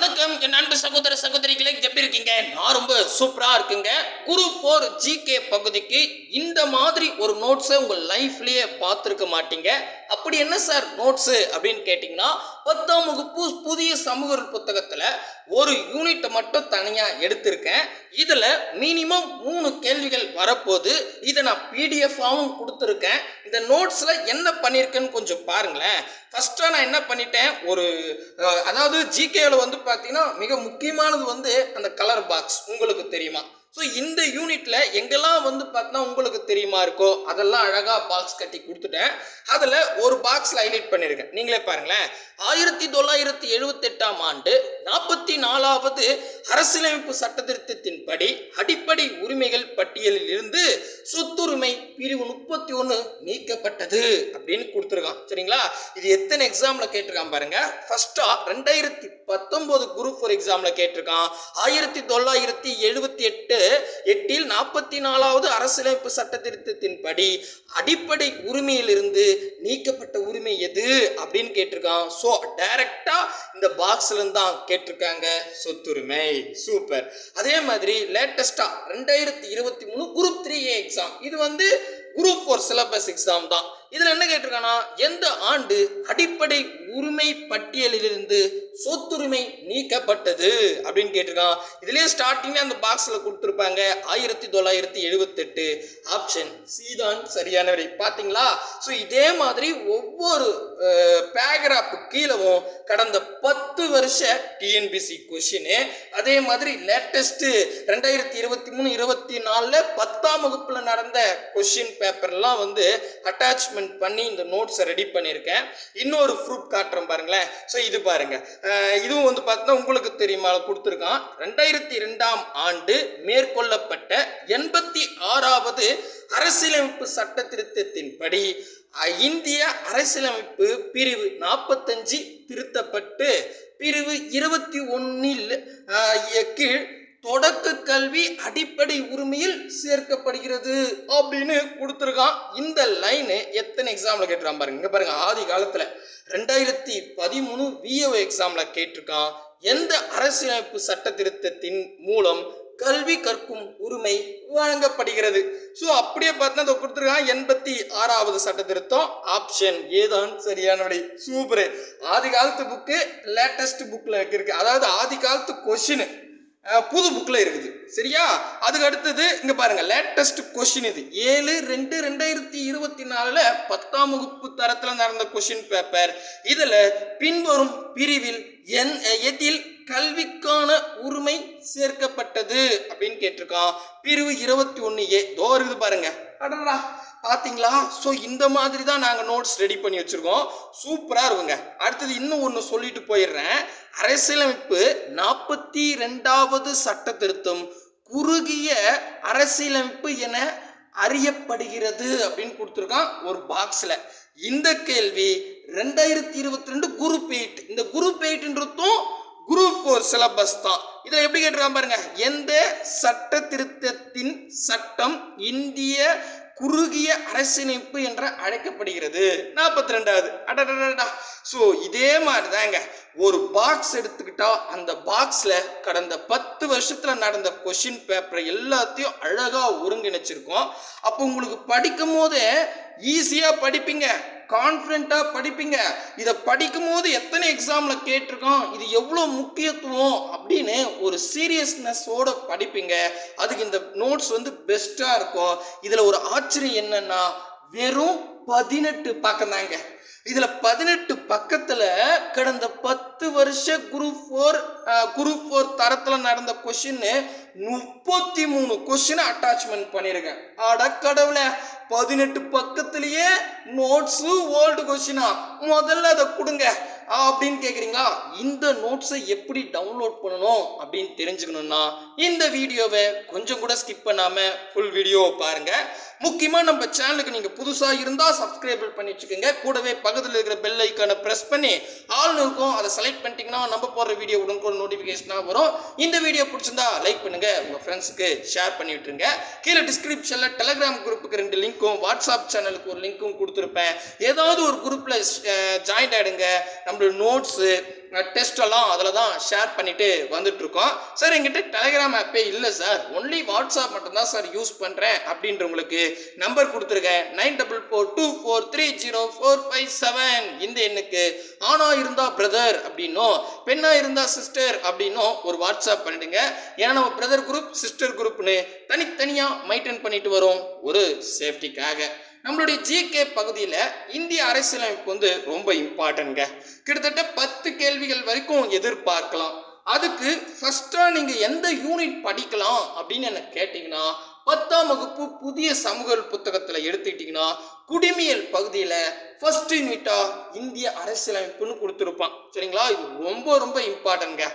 வணக்கம். என் அன்பு சகோதர சகோதரிகளே எப்படி இருக்கீங்க? நான் ரொம்ப சூப்பரா இருக்குங்க. குரு ஃபோர் ஜிகே பகுதிக்கு இந்த மாதிரி ஒரு நோட்ஸை உங்க லைஃப்லயே பார்த்துருக்க மாட்டீங்க. அப்படி என்ன சார் நோட்ஸு அப்படின்னு கேட்டிங்கன்னா பத்தாம் வகுப்பு புதிய சமூக புத்தகத்தில் புத்தகத்துல ஒரு யூனிட்டை மட்டும் தனியா எடுத்திருக்கேன். இதுல மினிமம் மூணு கேள்விகள் வரப்போது இதை நான் பிடிஎஃபாகவும் கொடுத்துருக்கேன். இந்த நோட்ஸில் என்ன பண்ணியிருக்கேன்னு கொஞ்சம் பாருங்களேன். ஃபஸ்ட்டாக நான் என்ன பண்ணிட்டேன்? ஒரு அதாவது ஜிகேவில் வந்து பார்த்தீங்கன்னா மிக முக்கியமானது வந்து அந்த கலர் பாக்ஸ் உங்களுக்கு தெரியுமா? ஸோ இந்த யூனிட்ல எங்கெல்லாம் வந்து பார்த்தீங்கன்னா உங்களுக்கு தெரியுமா இருக்கோ அதெல்லாம் அழகா பாக்ஸ் கட்டி கொடுத்துட்டேன். அதில் ஒரு பாக்ஸில் ஹைலைட் பண்ணியிருக்கேன் நீங்களே பாருங்களேன். ஆயிரத்தி தொள்ளாயிரத்தி எழுபத்தெட்டாம் ஆண்டு நாற்பத்தி நாலாவது அரசியலமைப்பு சட்டத்திருத்தத்தின்படி அடிப்படை உரிமைகள் பட்டியலில் இருந்து சொத்துரிமை பிரிவு முப்பத்தி ஒன்று நீக்கப்பட்டது அப்படின்னு கொடுத்துருக்கான். சரிங்களா? இது எத்தனை எக்ஸாம்ல கேட்டிருக்கான் பாருங்க. ஃபர்ஸ்டா ரெண்டாயிரத்தி பத்தொன்பது குரூப் ஃபோர் எக்ஸாம்ல கேட்டிருக்கான். ஆயிரத்தி தொள்ளாயிரத்தி எழுபத்தி எட்டு எட்டில் நாற்பத்தி நாலாவது அரசியலமைப்பு சட்டத்திருத்தத்தின்படி அடிப்படை உரிமையிலிருந்து நீக்கப்பட்ட உரிமை எது அப்படின்னு கேட்டிருக்கான். ஸோ டைரக்டா இந்த பாக்ஸ்ல தான் கேட்டிருக்காங்க சொத்துரிமை. சூப்பர் அதே மாதிரி லேட்டஸ்டா ரெண்டாயிரத்தி இருபத்தி மூணு குரூப் த்ரீ ஏ எக்ஸாம் இது வந்து குரூப் ஃபோர் சிலபஸ் எக்ஸாம் தான். இதுல என்ன கேட்டிருக்கானா எந்த ஆண்டு அடிப்படை உரிமை பட்டியலிலிருந்து சொத்துரிமை நீக்கப்பட்டது அப்படின்னு கேட்டிருக்கான். இதுலயே ஸ்டார்டிங்ல அந்த பாக்ஸ்ல கொடுத்துருப்பாங்க ஆயிரத்தி தொள்ளாயிரத்தி எழுபத்தெட்டு ஆப்ஷன் சி தான் சரியான விடை பாத்தீங்களா ஸோ இதே மாதிரி ஒவ்வொரு பேராகிராஃப் கீழவும் கடந்த பத்து வருஷ டிஎன்பிசி கொஷின் அதே மாதிரி லேட்டஸ்ட் ரெண்டாயிரத்தி இருபத்தி மூணு இருபத்தி நாலுல பத்தாம் வகுப்புல நடந்த கொஷின் பேப்பர்லாம் வந்து அட்டாச்மெண்ட் பண்ணி இந்த நோட்ஸை ரெடி பண்ணியிருக்கேன். இன்னொரு ப்ரூஃப் காட்டுறேன் பாருங்களேன். ஸோ இது பாருங்க. இதுவும் வந்து பார்த்தீங்கன்னா உங்களுக்கு தெரியுமா? கொடுத்துருக்கான். ரெண்டாயிரத்தி ரெண்டாம் ஆண்டு மேற்கொள்ளப்பட்ட எண்பத்தி ஆறாவது அரசியலமைப்பு சட்ட திருத்தத்தின்படி இந்திய அரசியலமைப்பு பிரிவு நாற்பத்தஞ்சு திருத்தப்பட்டு பிரிவு இருபத்தி ஒன்னில் கீழ் தொடக்க கல்வி அடிப்படை உரிமையில் சேர்க்கப்படுகிறது அப்படின்னு கொடுத்துருக்கான். இந்த லைனு எத்தனை எக்ஸாம்ல கேட்டுருக்கான் பாருங்க. இங்க பாருங்க ஆதி காலத்துல ரெண்டாயிரத்தி பதிமூணு விஏஓ எக்ஸாம்ல கேட்டிருக்கான். எந்த அரசியலமைப்பு சட்ட திருத்தத்தின் மூலம் கல்வி கற்கும் உரிமை வழங்கப்படுகிறது? ஸோ அப்படியே பார்த்தா அதை கொடுத்துருக்கான் எண்பத்தி ஆறாவது சட்ட திருத்தம். ஆப்ஷன் ஏதான் சரியான விடை. சூப்பரு ஆதி காலத்து புக்கு லேட்டஸ்ட் புக்கில் இருக்கு. அதாவது ஆதி காலத்து கொஷின் புது புக்கில் இருக்குது. சரியா? அதுக்கு அடுத்தது இங்கே பாருங்கள் லேட்டஸ்ட் கொஷின் இது. ஏழு ரெண்டு ரெண்டாயிரத்தி இருபத்தி நாலில் பத்தாம் வகுப்பு தரத்தில் நடந்த கொஷின் பேப்பர் இதில் பின்வரும் பிரிவில் என் எதில் கல்விக்கான உரிமை சேர்க்கப்பட்டது அப்படின்னு கேட்டிருக்கான். பிரிவு இருபத்தி ஒன்று ஏ. தோ இருக்குது பாருங்க. அடடா. பார்த்தீங்களா ஸோ இந்த மாதிரி தான் நாங்கள் நோட்ஸ் ரெடி பண்ணி வச்சுருக்கோம். சூப்பராக இருக்குங்க. அடுத்தது இன்னும் ஒன்று சொல்லிட்டு போயிடுறேன். அரசியலமைப்பு நாற்பத்தி ரெண்டாவது சட்ட திருத்தம் குறுகிய அரசியலமைப்பு என அறியப்படுகிறது அப்படின்னு கொடுத்துருக்கான் ஒரு பாக்ஸில் இந்த கேள்வி ரெண்டாயிரத்தி இருபத்தி ரெண்டு குரூப் எயிட் இந்த குரூப் எயிட்ன்றதும் குரூப் ஃபோர் சிலபஸ் தான். இதில் எப்படி கேட்டிருக்கான் பாருங்க. எந்த சட்ட திருத்தத்தின் சட்டம் இந்திய குறுகிய அரசியலமைப்பு என்ற அழைக்கப்படுகிறது. நாற்பத்தி ரெண்டாவது அடடடா ஸோ இதே மாதிரி தாங்க ஒரு பாக்ஸ் எடுத்துக்கிட்டா அந்த பாக்ஸில் கடந்த பத்து வருஷத்தில் நடந்த கொஷின் பேப்பரை எல்லாத்தையும் அழகாக ஒருங்கிணைச்சிருக்கோம். அப்போ உங்களுக்கு படிக்கும் போதே ஈஸியாக படிப்பீங்க. கான்ஃபிடென்ட்டாக படிப்பீங்க. இதை படிக்கும்போது எத்தனை எக்ஸாமில் கேட்டிருக்கோம் இது எவ்வளோ முக்கியத்துவம் அப்படின்னு ஒரு சீரியஸ்னஸோடு படிப்பீங்க. அதுக்கு இந்த நோட்ஸ் வந்து பெஸ்ட்டாக இருக்கும். இதில் ஒரு ஆச்சரியம் என்னென்னா வெறும் பதினெட்டு பக்கம் தாங்க இதில் பதினெட்டு பக்கத்தில் கடந்த பத்து வருஷ குரூப் ஃபோர் குரூப் ஃபோர் தரத்தில் நடந்த கொஷின் முப்பத்தி மூணு கொஷினை அட்டாச்மெண்ட் பண்ணியிருக்கேன் அட பதினெட்டு பக்கத்துலேயே நோட்ஸு ஓல்டு கொஷினா முதல்ல அதை கொடுங்க. அப்படின்னு கேட்குறீங்களா இந்த நோட்ஸை எப்படி டவுன்லோட் பண்ணணும் அப்படின்னு தெரிஞ்சுக்கணும்னா இந்த வீடியோவை கொஞ்சம் கூட ஸ்கிப் பண்ணாமல் ஃபுல் வீடியோவை பாருங்கள் முக்கியமாக நம்ம சேனலுக்கு நீங்கள் புதுசாக இருந்தால் சப்ஸ்கிரைப் பண்ணி வச்சுக்கோங்க. கூடவே பக்கத்தில் இருக்கிற பெல் ஐக்கானை ப்ரெஸ் பண்ணி ஆல்னு இருக்கும் அதை செலக்ட் பண்ணிட்டீங்கன்னா நம்ம போடுற வீடியோ உடனுக்குடன் நோட்டிஃபிகேஷனாக வரும். இந்த வீடியோ பிடிச்சிருந்தா லைக் பண்ணுங்கள் உங்கள் ஃப்ரெண்ட்ஸுக்கு ஷேர் பண்ணி விட்டுருங்க. கீழே டிஸ்கிரிப்ஷனில் டெலகிராம் குரூப்புக்கு ரெண்டு லிங்க்கும் வாட்ஸ்அப் சேனலுக்கு ஒரு லிங்க்கும் கொடுத்துருப்பேன். ஏதாவது ஒரு குரூப்பில் ஜாயின் ஆகிடுங்க நம்மளோட நோட்ஸு டெஸ்டெல்லாம் அதில் தான் ஷேர் பண்ணிட்டு வந்துட்ருக்கோம் சார் எங்கிட்ட டெலகிராம் ஆப்பே இல்லை சார். ஒன்லி வாட்ஸ்அப் மட்டும்தான் சார் யூஸ் பண்ணுறேன் அப்படின்றவங்களுக்கு நம்பர் கொடுத்துருக்கேன். Nine double four two four three zero four five seven. இந்த எண்ணுக்கு ஆணா இருந்தா பிரதர் அப்படின்னும் பெண்ணா இருந்தா சிஸ்டர் அப்படின்னும் ஒரு வாட்ஸ்அப் பண்ணிடுங்க. ஏன்னா நம்ம பிரதர் குரூப் சிஸ்டர் குரூப்னு தனித்தனியாக மெயின்டைன் பண்ணிட்டு வரோம் ஒரு சேஃப்டிக்காக. நம்மளுடைய ஜிகே பகுதியில் இந்திய அரசியலமைப்பு வந்து ரொம்ப இம்பார்ட்டன்ட்ங்க. கிட்டத்தட்ட பத்து கேள்விகள் வரைக்கும் எதிர்பார்க்கலாம். அதுக்கு ஃபஸ்ட்டாக நீங்கள் எந்த யூனிட் படிக்கலாம் அப்படின்னு என்னை கேட்டிங்கன்னா பத்தாம் வகுப்பு புதிய சமூக புத்தகத்தில் எடுத்துக்கிட்டிங்கன்னா குடிமியல் பகுதியில் ஃபர்ஸ்ட் யூனிட்டாக இந்திய அரசியலமைப்புன்னு கொடுத்துருப்பான். சரிங்களா? இது ரொம்ப ரொம்ப இம்பார்ட்டன்ங்க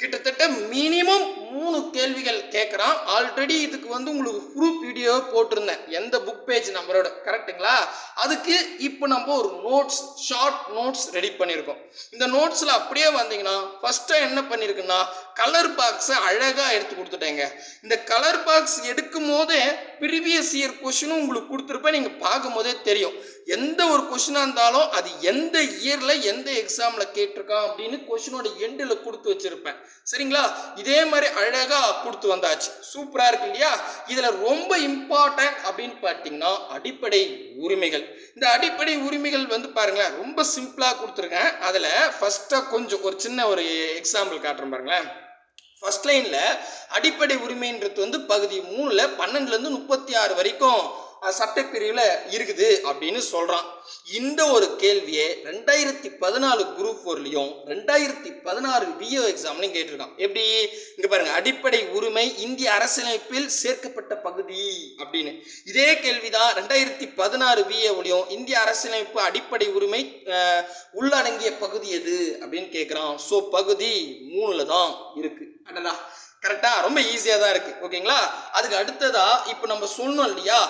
கிட்டத்தட்ட மினிமம் மூணு கேள்விகள் கேட்குறான் ஆல்ரெடி இதுக்கு வந்து உங்களுக்கு ப்ரூஃப் வீடியோ போட்டிருந்தேன். எந்த புக் பேஜ் நம்பரோட கரெக்ட்டுங்களா அதுக்கு இப்போ நம்ம ஒரு நோட்ஸ் ஷார்ட் நோட்ஸ் ரெடி பண்ணியிருக்கோம். இந்த நோட்ஸில் அப்படியே வந்தீங்கன்னா ஃபஸ்ட்டாக என்ன பண்ணியிருக்குன்னா கலர் பாக்ஸை அழகாக எடுத்து கொடுத்துட்டேங்க. இந்த கலர் பாக்ஸ் எடுக்கும் போதே ப்ரீவியஸ் இயர் கொஷினும் உங்களுக்கு கொடுத்துருப்பேன். நீங்கள் பார்க்கும் போதே தெரியும். எந்த ஒரு கொஷினாக இருந்தாலும் அது எந்த இயரில் எந்த எக்ஸாமில் கேட்டிருக்கான் அப்படின்னு கொஷினோட எண்டில் கொடுத்து வச்சுருப்பேன். சரிங்களா? இதே மாதிரி அழகாக கொடுத்து வந்தாச்சு. சூப்பராக இருக்கு இல்லையா? இதில் ரொம்ப இம்பார்ட்டன்ட் அப்படின்னு பார்த்தீங்கன்னா அடிப்படை உரிமைகள். இந்த அடிப்படை உரிமைகள் வந்து பாருங்களேன் ரொம்ப சிம்பிளாக கொடுத்துருக்கேன். அதில் ஃபஸ்ட்டாக கொஞ்சம் ஒரு சின்ன ஒரு எக்ஸாம்பிள் காட்டுறேன் பாருங்களேன். ஃபர்ஸ்ட் லைனில் அடிப்படை உரிமைன்றது வந்து பகுதி மூணில் பன்னெண்டுலேருந்து முப்பத்தி ஆறு வரைக்கும் சட்டப்பிரிவில் இருக்குது அப்படின்னு சொல்கிறான் இந்த ஒரு கேள்வியை ரெண்டாயிரத்தி பதினாலு குரூப் ஃபோர்லேயும் ரெண்டாயிரத்தி பதினாறு பிஓ எக்ஸாம்லையும் கேட்டிருக்கான். எப்படி? இங்கே பாருங்கள் அடிப்படை உரிமை இந்திய அரசியலமைப்பில் சேர்க்கப்பட்ட பகுதி அப்படின்னு. இதே கேள்விதான் ரெண்டாயிரத்தி பதினாறு விஏவுலையும் இந்திய அரசியலமைப்பு அடிப்படை உரிமை உள்ளடங்கிய பகுதி எது அப்படின்னு கேட்குறான் ஸோ பகுதி மூணில் தான் இருக்குது கரெக்டா ரொம்ப ஈஸியாக தான் இருக்கு. ஓகேங்களா? அதுக்கு அடுத்ததா இப்போ நம்ம சொன்னோம் இல்லையா?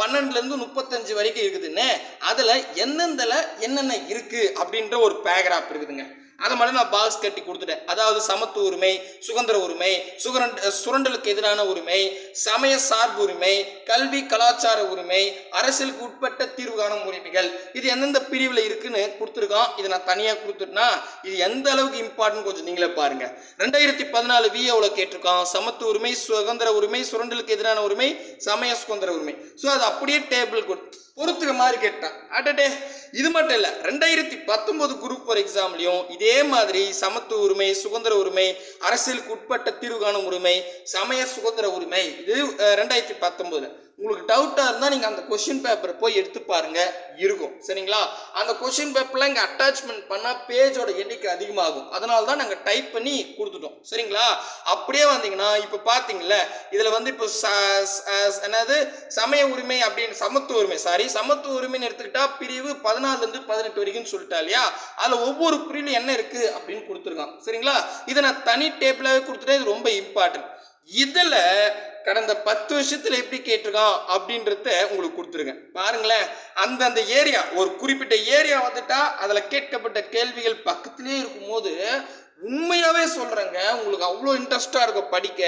பன்னெண்டுலேருந்து முப்பத்தஞ்சு வரைக்கும் இருக்குதுன்னு. அதில் எந்தெந்தல என்னென்ன இருக்கு அப்படின்ற ஒரு பேராகிராஃப் இருக்குதுங்க. அதை மட்டும் நான் பாக்ஸ் கட்டி கொடுத்துட்டேன். அதாவது சமத்துவ உரிமை சுதந்திர உரிமை சுகரண்ட் சுரண்டலுக்கு எதிரான உரிமை சமய சார்பு உரிமை கல்வி கலாச்சார உரிமை அரசியலுக்கு உட்பட்ட தீர்வு காணும் உரிமைகள். இது எந்தெந்த பிரிவில் இருக்குன்னு கொடுத்துருக்கான். இதை நான் தனியாக கொடுத்துட்டேன்னா இது எந்த அளவுக்கு இம்பார்ட்டன்ட் கொஞ்சம் நீங்களே பாருங்க. ரெண்டாயிரத்தி பதினாலு விஏவில் கேட்டிருக்கான். சமத்துவ உரிமை சுதந்திர உரிமை சுரண்டலுக்கு எதிரான உரிமை சமய சுதந்திர உரிமை. ஸோ அது அப்படியே டேபிள் கொடுத்து பொறுத்துக்க மாதிரி கேட்டான். அடடே. இது மட்டும் இல்லை ரெண்டாயிரத்தி பத்தொன்பது குரூப் ஃபார் எக்ஸாம்லையும் இதே மாதிரி சமத்துவ உரிமை சுதந்திர உரிமை அரசியலுக்கு உட்பட்ட தீர்வு காணும் உரிமை சமய சுதந்திர உரிமை. இது ரெண்டாயிரத்தி பத்தொன்பதுல. உங்களுக்கு டவுட்டாக இருந்தால் நீங்கள் அந்த கொஷின் பேப்பரை போய் எடுத்து பாருங்க. இருக்கும். சரிங்களா? அந்த கொஷின் பேப்பரில் இங்கே அட்டாச்மெண்ட் பண்ணால் பேஜோட எண்ணிக்கை அதிகமாகும். அதனால தான் நாங்கள் டைப் பண்ணி கொடுத்துட்டோம். சரிங்களா? அப்படியே வந்தீங்கன்னா இப்போ பார்த்தீங்களா இதில் வந்து இப்போ ச என்னது? சமய உரிமை அப்படின்னு சமத்துவ உரிமை சாரி சமத்துவ உரிமைன்னு எடுத்துக்கிட்டா பிரிவு பதினாலுலேருந்து பதினெட்டு வரைக்கும் சொல்லிட்டா இல்லையா? அதில் ஒவ்வொரு பிரிவில் என்ன இருக்குது அப்படின்னு கொடுத்துருக்கான். சரிங்களா? இதை நான் தனி டேபிளாகவே கொடுத்துட்டேன். இது ரொம்ப இம்பார்ட்டன்ட் இதில் கடந்த பத்து வருஷத்தில் எப்படி கேட்டிருக்கான் அப்படின்றத உங்களுக்கு கொடுத்துருங்க. பாருங்களேன் அந்தந்த ஏரியா ஒரு குறிப்பிட்ட ஏரியா வந்துட்டா அதில் கேட்கப்பட்ட கேள்விகள் பக்கத்திலே இருக்கும்போது உண்மையாகவே சொல்கிறேங்க உங்களுக்கு அவ்வளோ இன்ட்ரெஸ்டாக இருக்கும் படிக்க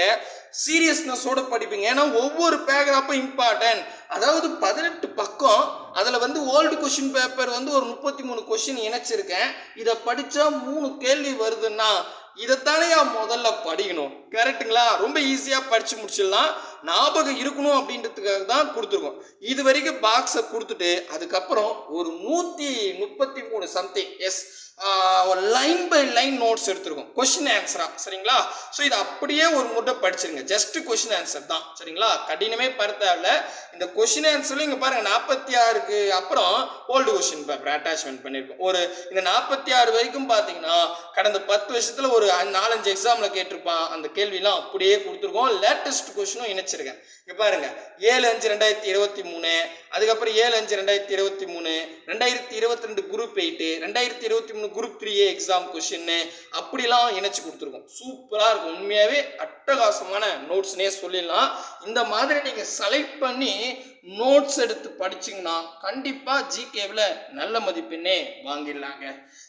சீரியஸ்னஸோட படிப்பீங்க. ஏன்னா ஒவ்வொரு பேராப்பும் இம்பார்ட்டன்ட் அதாவது பதினெட்டு பக்கம் அதில் வந்து ஓல்டு கொஷின் பேப்பர் வந்து ஒரு முப்பத்தி மூணு கொஷின் இணைச்சிருக்கேன். இதை படித்தா மூணு கேள்வி வருதுன்னா இதைத்தானே முதல்ல படிக்கணும். கரெக்டுங்களா ரொம்ப ஈஸியாக படித்து முடிச்சிடலாம். ஞாபகம் இருக்கணும் அப்படின்றதுக்காக தான் கொடுத்துருக்கோம். இது வரைக்கும் பாக்ஸை கொடுத்துட்டு அதுக்கப்புறம் ஒரு நூற்றி முப்பத்தி மூணு சம்திங் எஸ் ஒரு லைன் பை லைன் நோட்ஸ் எடுத்திருக்கோம். கொஷின் ஆன்சராக சரிங்களா? ஸோ இது அப்படியே ஒரு முட்டை படிச்சிருங்க. ஜஸ்ட் கொஷின் ஆன்சர் தான் சரிங்களா? கடினமே படுத்தாவில் இந்த கொஷின் ஆன்சரில் இங்கே பாருங்கள் நாற்பத்தி ஆறுக்கு அப்புறம் ஓல்டு கொஷின் பேப்பர் அட்டாச்மெண்ட் பண்ணியிருக்கோம் ஒரு இந்த நாற்பத்தி ஆறு வரைக்கும் பார்த்தீங்கன்னா கடந்த பத்து வருஷத்தில் ஒரு நாலஞ்சு எக்ஸாமில் கேட்டிருப்பான். அந்த கேள்விலாம் அப்படியே கொடுத்துருக்கோம். லேட்டஸ்ட் கொஷினும் இணைச்சிருக்கேன் இங்கே பாருங்கள் ஏழு அஞ்சு ரெண்டாயிரத்தி இருபத்தி மூணு அதுக்கப்புறம் ஏழு அஞ்சு ரெண்டாயிரத்தி இருபத்தி மூணு ரெண்டாயிரத்தி இருபத்தி ரெண்டு குரூப் எயிட்டு ரெண்டாயிரத்தி இருபத்தி மூணு குரூப் த்ரீ ஏ எக்ஸாம் கொஷின்னு அப்படிலாம் இணைச்சு கொடுத்துருக்கோம். சூப்பராக இருக்கும். உண்மையாகவே அட்டகாசமான நோட்ஸ்னே சொல்லிடலாம். இந்த மாதிரி நீங்கள் செலக்ட் பண்ணி நோட்ஸ் எடுத்து படிச்சிங்கன்னா கண்டிப்பாக ஜிகேவில் நல்ல மதிப்பெண்ணே வாங்கிடலாங்க.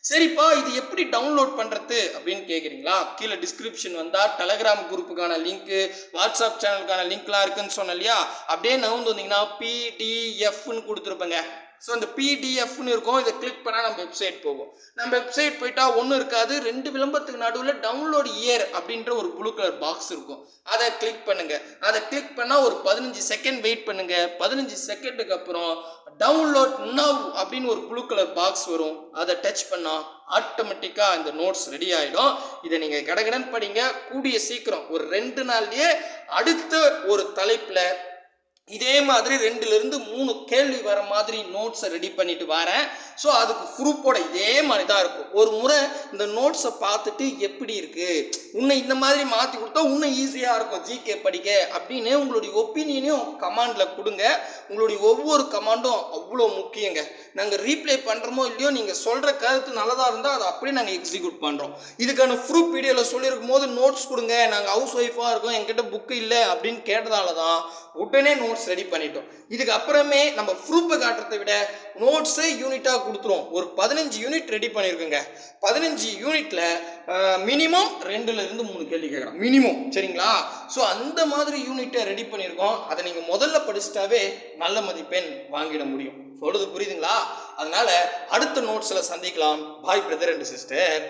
சரிப்பா இது எப்படி டவுன்லோட் பண்ணுறது அப்படின்னு கேட்குறீங்களா கீழே டிஸ்கிரிப்ஷன் வந்தால் டெலகிராம் குரூப்புக்கான லிங்க்கு வாட்ஸ்அப் சேனலுக்கான லிங்க்லாம் இருக்குன்னு சொன்னேன் இல்லையா? அப்படியே நவுந்து வந்தீங்கன்னா பிடிஎஃப்னு கொடுத்துருப்பேங்க. ஸோ இந்த பிடிஎஃப்னு இருக்கும் இதை கிளிக் பண்ணால் நம்ம வெப்சைட் போகும். நம்ம வெப்சைட் போயிட்டால் ஒன்றும் இருக்காது. ரெண்டு விளம்பரத்துக்கு நடுவில் டவுன்லோட் இயர் அப்படின்ற ஒரு ப்ளூ கலர் பாக்ஸ் இருக்கும். அதை கிளிக் பண்ணுங்கள் அதை கிளிக் பண்ணால் ஒரு பதினஞ்சு செகண்ட் வெயிட் பண்ணுங்கள் பதினஞ்சு செகண்டுக்கு அப்புறம் டவுன்லோட் நவ் அப்படின்னு ஒரு ப்ளூ கலர் பாக்ஸ் வரும். அதை டச் பண்ணால் ஆட்டோமேட்டிக்காக இந்த நோட்ஸ் ரெடி ஆகிடும் இதை நீங்கள் கடகடன் படிங்க. கூடிய சீக்கிரம் ஒரு ரெண்டு நாள்லேயே அடுத்த ஒரு தலைப்பில் இதே மாதிரி ரெண்டுலேருந்து மூணு கேள்வி வர மாதிரி நோட்ஸை ரெடி பண்ணிட்டு வரேன். ஸோ அதுக்கு ப்ரூஃபோட இதே மாதிரி தான் இருக்கும். ஒரு முறை இந்த நோட்ஸை பார்த்துட்டு எப்படி இருக்குது உன்னை இந்த மாதிரி மாற்றி கொடுத்தா இன்னும் ஈஸியாக இருக்கும். ஜிகே படிக்க அப்படின்னு உங்களுடைய ஒப்பீனியனையும் கமாண்டில் கொடுங்க. உங்களுடைய ஒவ்வொரு கமாண்டும் அவ்வளோ முக்கியங்க. நாங்கள் ரீப்ளை பண்ணுறோமோ இல்லையோ நீங்கள் சொல்கிற கருத்து நல்லதாக இருந்தால் அதை அப்படியே நாங்கள் எக்ஸிக்யூட் பண்ணுறோம் இதுக்கான ப்ரூஃப் வீடியோவில் சொல்லியிருக்கும் போது நோட்ஸ் கொடுங்க. நாங்கள் ஹவுஸ் ஒய்ஃபாக இருக்கோம். என்கிட்ட புக்கு இல்லை அப்படின்னு கேட்டதால தான் உடனே நோட்ஸ் ரெடி பண்ணிட்டோம். இதுக்கு அப்புறமே நம்ம ப்ரூஃபை காட்டுறதை விட நோட்ஸை யூனிட்டாக கொடுத்துருவோம். ஒரு பதினஞ்சு யூனிட் ரெடி பண்ணியிருக்கோங்க பதினஞ்சு யூனிட்டில் மினிமம் ரெண்டுல இருந்து மூணு கேள்வி கேட்குறோம் மினிமம் சரிங்களா? ஸோ அந்த மாதிரி யூனிட்டை ரெடி பண்ணியிருக்கோம் அதை நீங்கள் முதல்ல படிச்சிட்டாவே நல்ல மதிப்பெண் வாங்கிட முடியும். சொல்றது புரியுதுங்களா? அதனால அடுத்த நோட்ஸில் சந்திக்கலாம். பாய் பிரதர் அண்ட் சிஸ்டர்